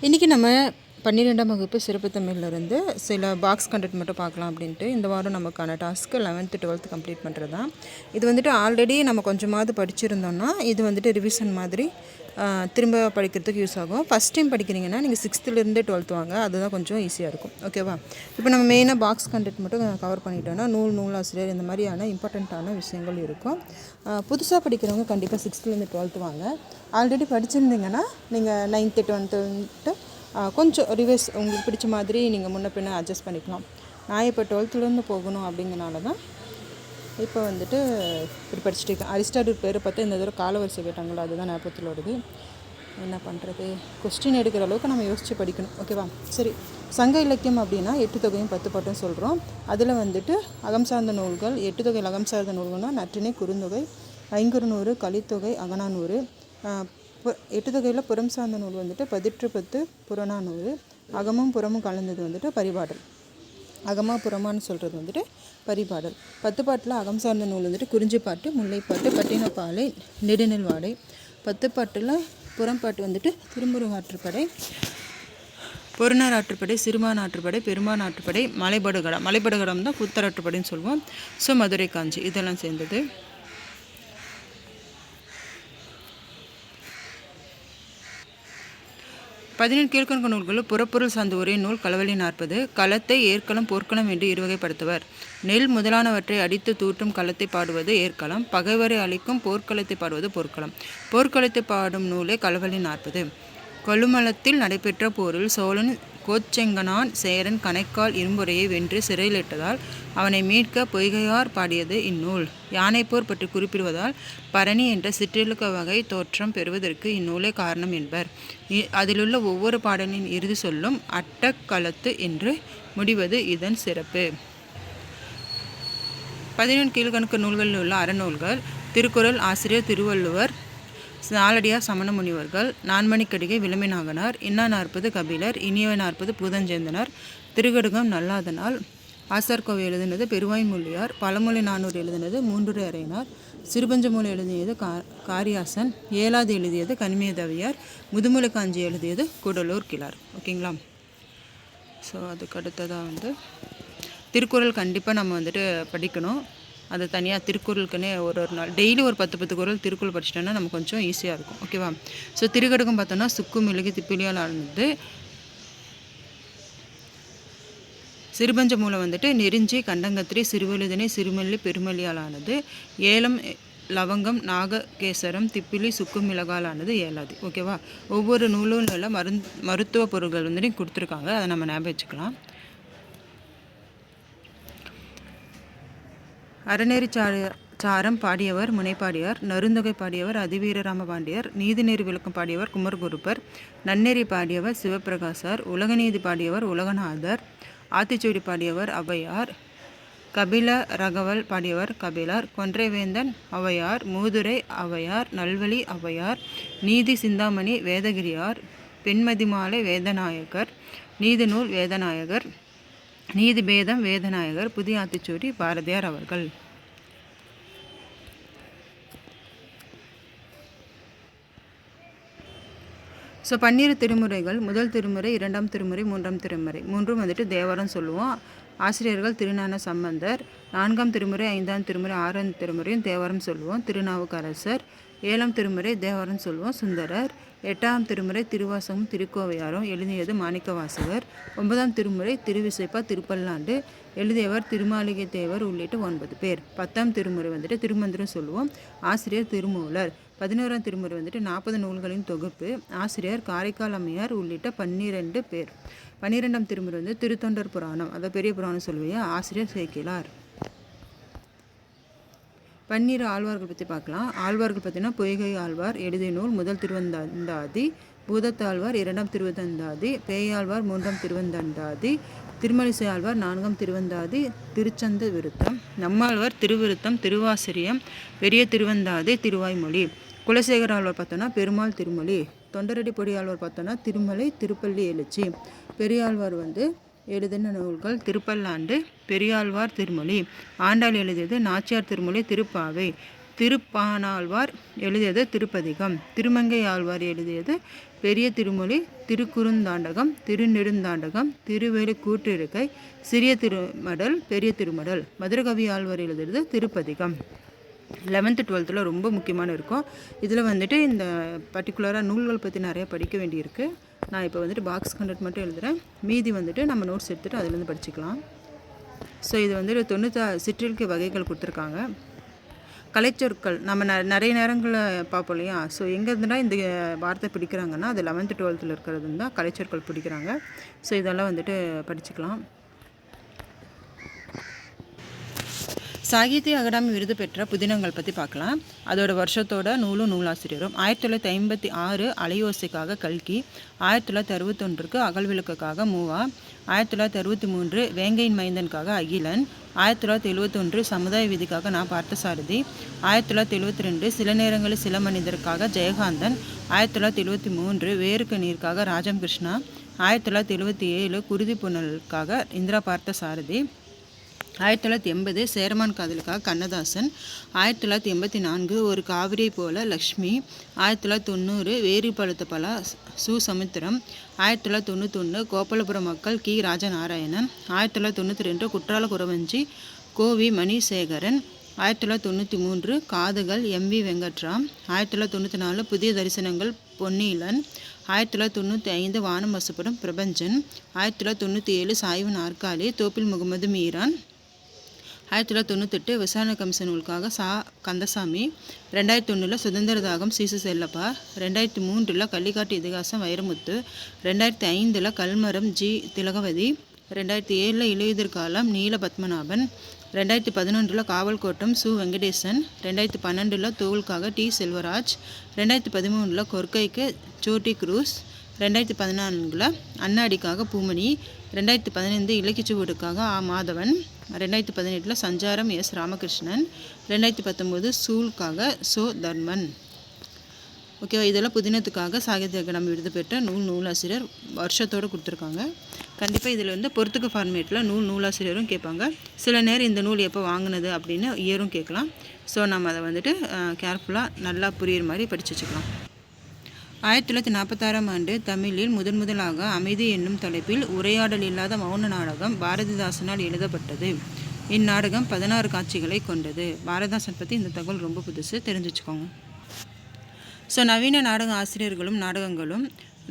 இன்றைக்கி நம்ம பன்னிரெண்டாம் வகுப்பு சிறப்பு தமிழ்லேருந்து சில பாக்ஸ் கண்டெக்ட் மட்டும் பார்க்கலாம் அப்படின்ட்டு இந்த வாரம் நமக்கான டாஸ்க்கு லெவன்த்து டுவெல்த்து கம்ப்ளீட் பண்ணுறது தான் இது வந்துட்டு ஆல்ரெடி நம்ம கொஞ்சமாவது படிச்சிருந்தோம்னா இது வந்துட்டு ரிவிஷன் மாதிரி திரும்ப படிக்கிறதுக்கு யூஸ் ஆகும். ஃபஸ்ட் டைம் படிக்கிறீங்கன்னா நீங்கள் சிக்ஸ்த்துலேருந்து டுவெல்த் வாங்க. அதுதான் கொஞ்சம் ஈஸியாக இருக்கும். ஓகேவா இப்போ நம்ம மெயினாக பாக்ஸ் கண்டென்ட் மட்டும் கவர் பண்ணிட்டோன்னா நூல் நூலாசிரியர் இந்த மாதிரியான இம்பார்ட்டண்ட்டான விஷயங்கள் இருக்கும். புதுசாக படிக்கிறவங்க கண்டிப்பாக சிக்ஸ்த்துலேருந்து டுவெல்த்து வாங்க. ஆல்ரெடி படிச்சிருந்தீங்கன்னா நீங்கள் நைன்த்து டுவெல்த்துன்ட்டு கொஞ்சம் ரிவைஸ் உங்களுக்கு பிடிச்ச மாதிரி நீங்கள் முன்ன பின்ன அட்ஜஸ்ட் பண்ணிக்கலாம். நான் இப்போ டுவெல்த்துலேருந்து போகணும் அப்படிங்கிறனால தான் இப்போ வந்துட்டு இப்படி படிச்சுட்டு இருக்கேன். அரிஸ்டாட்டில் பேரை பார்த்து இந்த தடவை காலவரிசை கேட்டாங்களோ? அதுதான் ஞாபகத்தில் வருது. என்ன பண்ணுறது கொஸ்டின் எடுக்கிற அளவுக்கு நம்ம யோசித்து படிக்கணும். ஓகேவா சரி. சங்க இலக்கியம் அப்படின்னா எட்டு தொகையும் பத்து பாட்டும் சொல்கிறோம் அதில் வந்துட்டு அகம் சார்ந்த நூல்கள் எட்டு தொகையில் அகம் சார்ந்த நூல்கள்னால் நற்றினை குறுந்தொகை ஐங்குறுநூறு கலித்தொகை அகனானூறு எட்டு தொகையில் புறம் சார்ந்த நூல் வந்துட்டு பதிற்று பத்து புறநானூறு. அகமும் புறமும் கலந்தது வந்துட்டு பரிபாடல். அகமா புறமான்னு சொல்கிறது வந்துட்டு பரிபாடல். பத்து பாட்டில் அகம் சார்ந்த நூல் வந்துட்டு குறிஞ்சிப்பாட்டு முல்லைப்பாட்டு பட்டினப்பாலை நெடுநெல் வாடை. பத்து பாட்டில் புறம்பாட்டு வந்துட்டு திருமுருகாற்றுப்படை பொருணர் ஆற்றுப்படை சிறுமான் ஆற்றுப்படை பெருமான் ஆற்றுப்படை மலைபடுகடம் மலைபடுகடம் தான் புத்தராற்றுப்படைன்னு சொல்லுவோம். ஸோ மதுரை காஞ்சி. இதெல்லாம் சேர்ந்தது. பதினெண் கீழ்கணக்கு நூல்களில் புறப்பொருள் சார்ந்த ஒரே நூல் களவழி நாற்பது. களத்தை ஏற்களம் போர்க்களம் என்று இருவகைப்படுத்துவர். நெல் முதலானவற்றை அடித்து தூற்றும் களத்தை பாடுவது ஏற்களம் பகைவரை அழிக்கும் போர்க்களத்தை பாடுவது போர்க்களம். போர்க்களத்தை பாடும் நூலே களவழி நாற்பது. கொல்லுமலத்தில் நடைபெற்ற போரில் சோழன் கோச்செங்கனான் சேரன் கணைக்கால் இரும்புரையை வென்று சிறையிலிட்டதால் அவனை மீட்க பொய்கையார் பாடியது இந்நூல். யானைப்போர் பற்றி குறிப்பிடுவதால் பரணி என்ற சிற்றிலக்க வகை தோற்றம் பெறுவதற்கு இந்நூலே காரணம் என்பர். அதிலுள்ள ஒவ்வொரு பாடலின் இறுதி சொல்லும் அட்டக்களத்து என்று முடிவது இதன் சிறப்பு. பதினெண் கீழ்கணக்கு நூல்களில் உள்ள அறநூல்கள் திருக்குறள் ஆசிரியர் திருவள்ளுவர் நாலடியார் சமண முனிவர்கள் நான்மணிக்கடிகை விளம்பினாகனார் இன்னா நாற்பது கபிலர் இனியவை நாற்பது பூதஞ்சேந்தனர் திருகடுகம் நல்லாதனால் ஆசார்கோவை எழுதினது பெருவாய் முள்ளியார் பழமொழி நானூறு எழுதினது மூன்றுரை அறையினார் சிறுபஞ்சமூலை எழுதியது கா காரியாசன் ஏழாவது எழுதியது கனிமேதவியார் முதுமலை காஞ்சி எழுதியது கூடலூர் கிளார் ஓகேங்களா? ஸோ அதுக்கு அடுத்ததாக வந்து திருக்குறள் கண்டிப்பாக நம்ம வந்துட்டு படிக்கணும். அது தனியாக திருக்குறளுக்குன்னே ஒரு ஒரு நாள் டெய்லி ஒரு பத்து பத்து குரல் திருக்குறள் படிச்சிட்டோன்னா நமக்கு கொஞ்சம் ஈஸியாக இருக்கும். ஓகேவா ஸோ திருக்கடுக்கம் பார்த்தோன்னா சுக்கு மிளகு திப்பிலியால் ஆனது சிறுபஞ்ச மூலை வந்துட்டு நெறிஞ்சி கண்டங்கத்திரி சிறுவெழுதினை சிறுமல்லி பெருமல்லியால் ஆனது ஏலம் லவங்கம் நாககேசரம் திப்பிலி சுக்கு மிளகால் ஆனது ஏலாது. ஓகேவா ஒவ்வொரு நூலும் உள்ள மருந் மருத்துவ பொருட்கள் வந்துட்டு கொடுத்துருக்காங்க. அதை நம்ம ஞாபகம் வச்சுக்கலாம். அறநெறி சாரம் பாடியவர் முனைப்பாடியார் நருந்தொகை பாடியவர் அதிவீரராம பாண்டியர் நீதிநெறி விளக்கம் பாடியவர் குமர்குருப்பர் நன்னெறி பாடியவர் சிவபிரகாசர் உலகநீதி பாடியவர் உலகநாதர் ஆத்திச்சூடி பாடியவர் ஔவையார் கபில ரகவல் பாடியவர் கபிலர் கொன்றைவேந்தன் ஔவையார் மூதுரை ஔவையார் நல்வழி ஔவையார் நீதி சிந்தாமணி வேதகிரியார் பெண்மதிமாலை வேதநாயகர் நீதிநூல் வேதநாயகர் நீதி பேதம் வேதநாயகர் புதிய ஆத்திச்சூடி பாரதியார் அவர்கள். ஸோ பன்னிரு திருமுறைகள் முதல் திருமுறை இரண்டாம் திருமுறை மூன்றாம் திருமுறை. மூன்றும் வந்துட்டு தேவாரம் சொல்லுவோம். ஆசிரியர்கள் திருநான சம்பந்தர். நான்காம் திருமுறை ஐந்தாம் திருமுறை ஆறாம் திருமுறையும் தேவாரம் சொல்லுவோம். திருநாவுக்கரசர். ஏழாம் திருமுறை தேவாரம் சொல்வோம் சுந்தரர். எட்டாம் திருமுறை திருவாசகம் திருக்கோவையாரும் எழுதியது மாணிக்கவாசகர். ஒன்பதாம் திருமுறை திருவிசைப்பா திருப்பல்லாண்டு எழுதியவர் திருமாளிகை தேவர் உள்ளிட்ட ஒன்பது பேர். பத்தாம் திருமுறை வந்துட்டு திருமந்திரம் சொல்லுவோம் ஆசிரியர் திருமூலர். பதினோராம் திருமுறை வந்துட்டு நாற்பது நூல்களின் தொகுப்பு ஆசிரியர் காரைக்கால் அம்மையார் உள்ளிட்ட பன்னிரெண்டு பேர். பன்னிரெண்டாம் திருமுறை வந்து திருத்தொண்டர் புராணம் அதை பெரிய புராணம் சொல்லுவீங்க ஆசிரியர் சேக்கிலார். பன்னிரு ஆழ்வார்கள் பற்றி பார்க்கலாம். ஆழ்வார்கள் பார்த்தீங்கன்னா பொய்கை ஆழ்வார் எழுதிய நூல் முதல் திருவந்தாதி பூதத்தாழ்வார் இரண்டாம் திருவந்தாதி பேயாழ்வார் மூன்றாம் திருவந்தாதி திருமலிசை ஆழ்வார் நான்காம் திருவந்தாதி திருச்சந்த விருத்தம் நம்மாழ்வார் திருவிருத்தம் திருவாசிரியம் பெரிய திருவந்தாதி திருவாய்மொழி. குலசேகர ஆழ்வார் பார்த்தோன்னா பெருமாள் திருமொழி. தொண்டரடி பொடி ஆழ்வார் பார்த்தோன்னா திருமலை திருப்பள்ளி எழுச்சி. பெரியாழ்வார் வந்து எழுதின நூல்கள் திருப்பல்லாண்டு பெரியாழ்வார் திருமொழி. ஆண்டாள் எழுதியது நாச்சியார் திருமொழி திருப்பாவை. திருப்பானாழ்வார் எழுதியது திருப்பதிகம். திருமங்கை ஆழ்வார் எழுதியது பெரிய திருமொழி திருக்குறுந்தாண்டகம் திருநெடுந்தாண்டகம் திருவேலு கூற்றிருக்கை சிறிய திருமடல் பெரிய திருமடல். மதுரகவி ஆழ்வார் எழுதியது திருப்பதிகம். லெவன்த்து டுவெல்த்தில் ரொம்ப முக்கியமான இருக்கும். இதில் வந்துட்டு இந்த பர்டிகுலராக நூல்கள் பற்றி நிறைய படிக்க வேண்டியிருக்கு. நான் இப்போ வந்துட்டு பாக்ஸ் கண்டக்ட் மட்டும் எழுதுகிறேன் மீதி வந்துட்டு நம்ம நோட்ஸ் எடுத்துகிட்டு அதுலேருந்து படிச்சுக்கலாம். ஸோ இது வந்துட்டு தொண்ணூற்றா சிற்றிலக்கிய வகைகள் கொடுத்துருக்காங்க. கலைச்சொற்கள் நம்ம ந நிறைய நேரங்களில் பார்ப்போம் இல்லையா? ஸோ எங்கேருந்துனா இந்த வார்த்தை பிடிக்கிறாங்கன்னா அது லெவன்த்து டுவெல்த்தில் இருக்கிறது தான் கலைச்சொற்கள் பிடிக்கிறாங்க. ஸோ இதெல்லாம் வந்துட்டு படிச்சுக்கலாம். சாகித்ய அகாடமி விருது பெற்ற புதினங்கள் பற்றி பார்க்கலாம். அதோட வருஷத்தோட நூலும் நூலாசிரியரும். ஆயிரத்தி தொள்ளாயிரத்தி ஐம்பத்தி ஆறு அலையோசைக்காக கல்கி ஆயிரத்தி தொள்ளாயிரத்தி அறுபத்தொன்றுக்கு அகல்விளக்குக்காக மூவா ஆயிரத்தி தொள்ளாயிரத்தி அறுபத்தி மூன்று வேங்கையின் மைந்தனுக்காக அகிலன் ஆயிரத்தி தொள்ளாயிரத்தி எழுபத்தொன்று சமுதாய விதிக்காக நான் பார்த்தசாரதி ஆயிரத்தி தொள்ளாயிரத்தி எழுபத்தி ரெண்டு சில நேரங்களில் சில மனிதருக்காக ஜெயகாந்தன் ஆயிரத்தி தொள்ளாயிரத்தி எழுபத்தி மூன்று வேருக்கு நீருக்காக ராஜம் கிருஷ்ணா ஆயிரத்தி தொள்ளாயிரத்தி எழுபத்தி ஏழு குருதி புனலுக்காக இந்திரா பார்த்த சாரதி ஆயிரத்தி தொள்ளாயிரத்தி எண்பது சேரமான் காதலுக்காக கண்ணதாசன் ஆயிரத்தி தொள்ளாயிரத்தி எண்பத்தி நான்கு ஒரு காவிரியை போல லக்ஷ்மி ஆயிரத்தி தொள்ளாயிரத்தி தொண்ணூறு வேறு பழுத்த பல சு சமுத்திரம் ஆயிரத்தி தொள்ளாயிரத்தி தொண்ணூத்தொன்று கோபாலபுரம் மக்கள் கி. ராஜநாராயணன் ஆயிரத்தி தொள்ளாயிரத்தி தொண்ணூற்றி ரெண்டு குற்றால குறவஞ்சி கோவி மணிசேகரன் ஆயிரத்தி தொள்ளாயிரத்தி தொண்ணூற்றி மூன்று காதுகள் எம் வி வெங்கட்ராம் ஆயிரத்தி தொள்ளாயிரத்தி தொண்ணூற்றி நாலு புதிய தரிசனங்கள் பொன்னீலன் ஆயிரத்தி தொள்ளாயிரத்தி தொண்ணூற்றி ஐந்து வானம் வசப்படும் பிரபஞ்சன் ஆயிரத்தி தொள்ளாயிரத்தி தொண்ணூற்றி ஏழு சாய்வு நாற்காலி தோப்பில் முகமது மீரான் ஆயிரத்தி தொள்ளாயிரத்தி தொண்ணூத்தெட்டு விசாரணை கமிஷன் நூலுக்காக சா கந்தசாமி ரெண்டாயிரத்தி ஒன்றில் சுதந்திர தாகம் சீசு செல்லப்பா ரெண்டாயிரத்தி மூன்றில் கள்ளிக்காட்டு இதிகாசம் வைரமுத்து ரெண்டாயிரத்தி ஐந்தில் கல்மரம் ஜி திலகவதி ரெண்டாயிரத்தி ஏழில் இலையுதிர் காலம் நீல பத்மநாபன் ரெண்டாயிரத்தி பதினொன்றில் காவல் கோட்டம் சு வெங்கடேசன் ரெண்டாயிரத்தி பன்னெண்டில் தோலுக்காக டி செல்வராஜ் ரெண்டாயிரத்தி பதிமூணில் கொர்க்கைக்கு சோட்டி குரூஸ் ரெண்டாயிரத்தி பதினான்கில் அண்ணாடிக்காக பூமணி ரெண்டாயிரத்தி பதினைந்து இலக்கிச்சுவடுக்காக ஆ. மாதவன் ரெண்டாயிரத்தி பதினெட்டில் சஞ்சாரம் எஸ். ராமகிருஷ்ணன் ரெண்டாயிரத்தி பத்தொம்போது சூலுக்காக சோ. தர்மன். ஓகேவா இதெல்லாம் புதினத்துக்காக சாகித்ய அகாடமி விருது பெற்ற நூல் நூலாசிரியர் வருஷத்தோடு கொடுத்துருக்காங்க. கண்டிப்பாக இதில் வந்து பொறுத்துக்கு ஃபார்மேட்டில் நூல் நூலாசிரியரும் கேட்பாங்க. சில நேரம் இந்த நூல் எப்போ வாங்கினது அப்படின்னு இயரும் கேட்கலாம். ஸோ நம்ம அதை வந்துட்டு கேர்ஃபுல்லாக நல்லா புரியுற மாதிரி படித்து வச்சுக்கலாம். ஆயிரத்தி தொள்ளாயிரத்தி நாற்பத்தாறாம் ஆண்டு தமிழில் முதன் முதலாக அமைதி என்னும் தலைப்பில் உரையாடல் இல்லாத மௌன நாடகம் பாரதிதாசனால் எழுதப்பட்டது. இந்நாடகம் பதினாறு காட்சிகளை கொண்டது. பாரதிதாசன் பற்றி இந்த தகவல் ரொம்ப புதுசு தெரிஞ்சு வச்சுக்கோங்க ஸோ நவீன நாடக ஆசிரியர்களும் நாடகங்களும்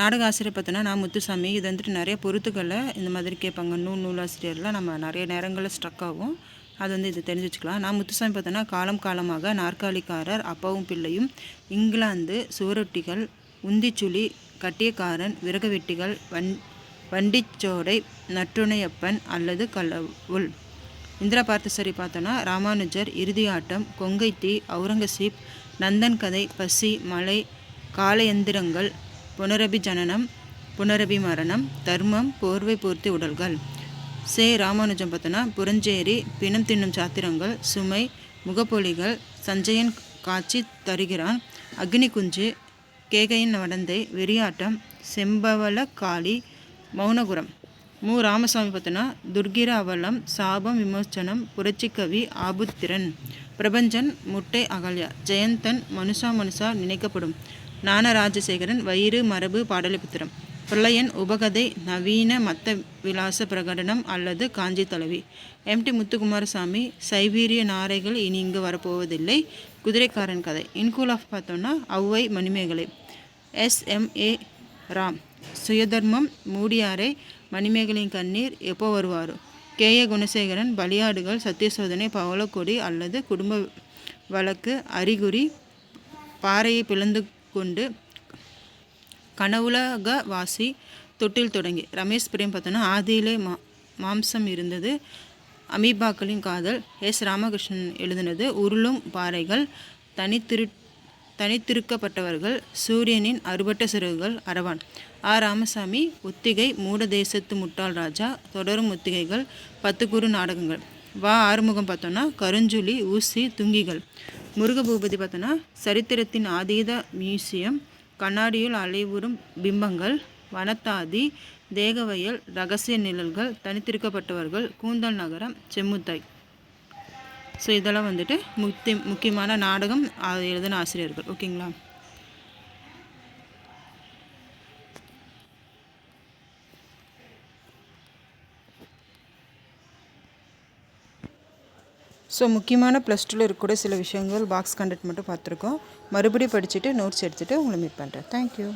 நாடக ஆசிரியர் பார்த்தோன்னா நான் முத்துசாமி இது வந்துட்டு நிறைய பொருத்துக்களை இந்த மாதிரி கேட்பாங்க. நூல் நூலாசிரியர்லாம் நம்ம நிறைய நேரங்களில் ஸ்ட்ரக் ஆகும். அது வந்து இது தெரிஞ்சு வச்சுக்கலாம் நான் முத்துசாமி பார்த்தோன்னா காலம் காலமாக நாற்காலிக்காரர் அப்பாவும் பிள்ளையும் இங்கிலாந்து சுவரொட்டிகள் உந்திச்சுழி கட்டியக்காரன் விறகவெட்டிகள் வண் வண்டிச்சோடை நற்றுணையப்பன் அல்லது கலவுள் இந்திரா பார்த்தசரி பார்த்தோன்னா ராமானுஜர் இறுதியாட்டம் கொங்கைத்தீ அவுரங்கசீப் நந்தன் கதை பசி மலை காலயந்திரங்கள் புனரபி ஜனனம் புனரபி மரணம் தர்மம் போர்வை பூர்த்தி உடல்கள். சே. ராமானுஜம் பார்த்தோன்னா புரஞ்சேரி பிணம் தின்னும் சாத்திரங்கள் சுமை முகப்பொலிகள் சஞ்சயன் காட்சி தருகிறான் அக்னி குஞ்சு கேகையின் வடந்தை வெறியாட்டம் செம்பவள காளி மௌனகுரம். மு. ராமசாமி பார்த்தோன்னா துர்கிர அவலம் சாபம் விமோச்சனம் புரட்சிக்கவி ஆபுத்திரன். பிரபஞ்சன் முட்டை அகல்யா. ஜெயந்தன் மனுஷா மனுஷா நினைக்கப்படும். நான ராஜசேகரன் வயிறு மரபு பாடலிபுத்திரம் பிரளயன் உபகதை நவீன மத்த விலாச பிரகடனம் அல்லது காஞ்சி தலைவி. எம்டி முத்துக்குமாரசாமி சைபீரிய நாரைகள் இனி இங்கு வரப்போவதில்லை. குதிரைக்காரன் கதை. இன்கூல் ஆஃப் பார்த்தோன்னா ஔவை மணிமேகலை. எஸ்எம்ஏ ராம். சுயதர்மம் மூடியாரை மணிமேகலின் கண்ணீர் எப்போ வருவாரோ? கே. ஏ. குணசேகரன் பலியாடுகள் சத்தியசோதனை பவளக்கொடி அல்லது குடும்ப வழக்கு அறிகுறி பாறையை பிளந்து கொண்டு கனவுலக வாசி தொட்டில் தொடங்கி. ரமேஷ் பிரேம் பார்த்தோன்னா ஆதியிலே மா மாம்சம் இருந்தது. அமீபாக்களின் காதல் எஸ். ராமகிருஷ்ணன் எழுதினது உருளும் பாறைகள் தனித்திரு தனித்திருக்கப்பட்டவர்கள் சூரியனின் அறுபட்ட சிறகுகள் அரவான். ஆ. ராமசாமி ஒத்திகை மூட தேசத்து முட்டாள் ராஜா தொடரும் ஒத்திகைகள் பத்து குறு நாடகங்கள். வா. ஆறுமுகம் பார்த்தோன்னா கருஞ்சுளி ஊசி துங்கிகள். முருகபூபதி பார்த்தோன்னா சரித்திரத்தின் ஆதீத மியூசியம் கண்ணாடியில் அலைவுறும் பிம்பங்கள் வனத்தாதி தேகவயல் ரகசிய நிழல்கள் தனித்திருக்கப்பட்டவர்கள் கூந்தல் நகரம் செம்முத்தாய். ஸோ இதெல்லாம் வந்துட்டு முக்கிய முக்கியமான நாடகம் அது எழுதின ஆசிரியர்கள். ஓகேங்களா? ஸோ முக்கியமான ப்ளஸ் டூவில் இருக்கக்கூடிய சில விஷயங்கள் பாக்ஸ் கண்டெக்ட் மட்டும் பார்த்துருக்கோம். மறுபடியும் படிச்சுட்டு நோட்ஸ் எடுத்துகிட்டு உங்களை மீட் பண்ணுறேன் தேங்க்யூ